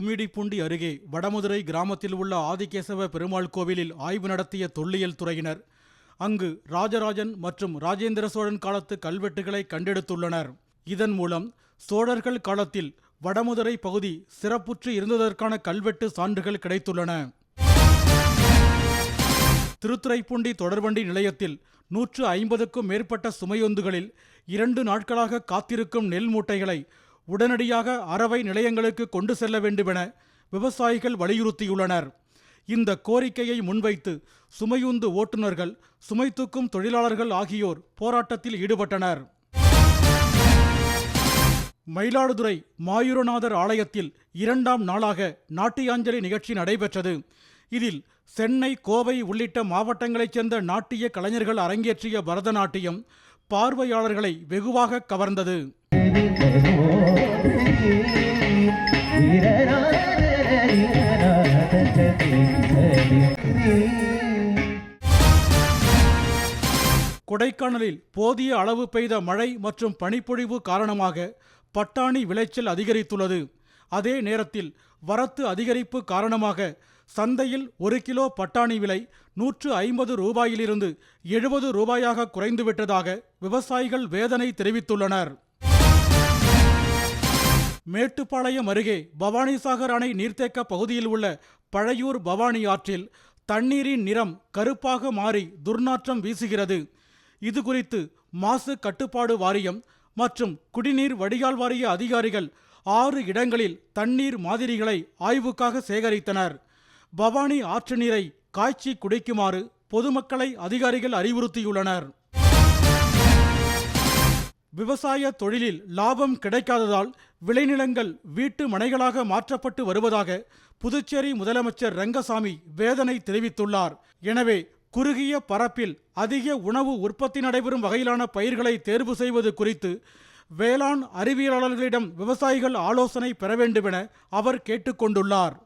கும்மிடிப்பூண்டி அருகே வடமதுரை கிராமத்தில் உள்ள ஆதிகேசவ பெருமாள் கோவிலில் ஆய்வு நடத்திய தொல்லியல் துறையினர். அங்கு ராஜராஜன் மற்றும் ராஜேந்திர சோழன் காலத்து கல்வெட்டுகளை கண்டெடுத்துள்ளனர். இதன் மூலம் சோழர்கள் காலத்தில் வடமதுரை பகுதி சிறப்புற்று இருந்ததற்கான கல்வெட்டு சான்றுகள் கிடைத்துள்ளன. திருத்துறைப்பூண்டி தொடர்வண்டி நிலையத்தில் நூற்று ஐம்பதுக்கும் மேற்பட்ட சுமையொந்துகளில் இரண்டு நாட்களாக காத்திருக்கும் நெல் மூட்டைகளை உடனடியாக அறவை நிலையங்களுக்கு கொண்டு செல்ல வேண்டுமென விவசாயிகள் வலியுறுத்தியுள்ளனர். இந்த கோரிக்கையை முன்வைத்து சுமையுந்து ஓட்டுநர்கள் சுமை தூக்கும் தொழிலாளர்கள் ஆகியோர் போராட்டத்தில் ஈடுபட்டனர். மயிலாடுதுறை மாயூரநாதர் ஆலயத்தில் இரண்டாம் நாளாக நாட்டியாஞ்சலி நிகழ்ச்சி நடைபெற்றது. இதில் சென்னை கோவை உள்ளிட்ட மாவட்டங்களைச் சேர்ந்த நாட்டிய கலைஞர்கள் அரங்கேற்றிய பரதநாட்டியம் பார்வையாளர்களை வெகுவாக கவர்ந்தது. கொடைக்கானலில் போதிய அளவு பெய்த மழை மற்றும் பனிப்பொழிவு காரணமாக பட்டாணி விளைச்சல் அதிகரித்துள்ளது. அதே நேரத்தில் வரத்து அதிகரிப்பு காரணமாக சந்தையில் ஒரு கிலோ பட்டாணி விலை நூற்று ஐம்பது ரூபாயிலிருந்து எழுபது ரூபாயாக குறைந்துவிட்டதாக விவசாயிகள் வேதனை தெரிவித்துள்ளனர். மேட்டுப்பாளையம் அருகே பவானிசாகர் அணை நீர்த்தேக்க பகுதியில் உள்ள பழையூர் பவானி ஆற்றில் தண்ணீரின் நிறம் கருப்பாக மாறி துர்நாற்றம் வீசுகிறது. இது குறித்து மாசு கட்டுப்பாடு வாரியம் மற்றும் குடிநீர் வடிகால் வாரிய அதிகாரிகள் ஆறு இடங்களில் தண்ணீர் மாதிரிகளை ஆய்வுக்காக சேகரித்தனர். பவானி ஆற்று நீரை காய்ச்சி குடிக்குமாறு பொதுமக்களை அதிகாரிகள் அறிவுறுத்தியுள்ளனர். விவசாய தொழிலில் லாபம் கிடைக்காததால் விளைநிலங்கள் வீட்டு மனைகளாக மாற்றப்பட்டு வருவதாக புதுச்சேரி முதலமைச்சர் ரங்கசாமி வேதனை தெரிவித்துள்ளார். எனவே குறுகிய பரப்பில் அதிக உணவு உற்பத்தி நடைபெறும் வகையிலான பயிர்களை தேர்வு செய்வது குறித்து வேளாண் அறிவியலாளர்களிடம் விவசாயிகள் ஆலோசனை பெற வேண்டுமென அவர் கேட்டுக்கொண்டுள்ளார்.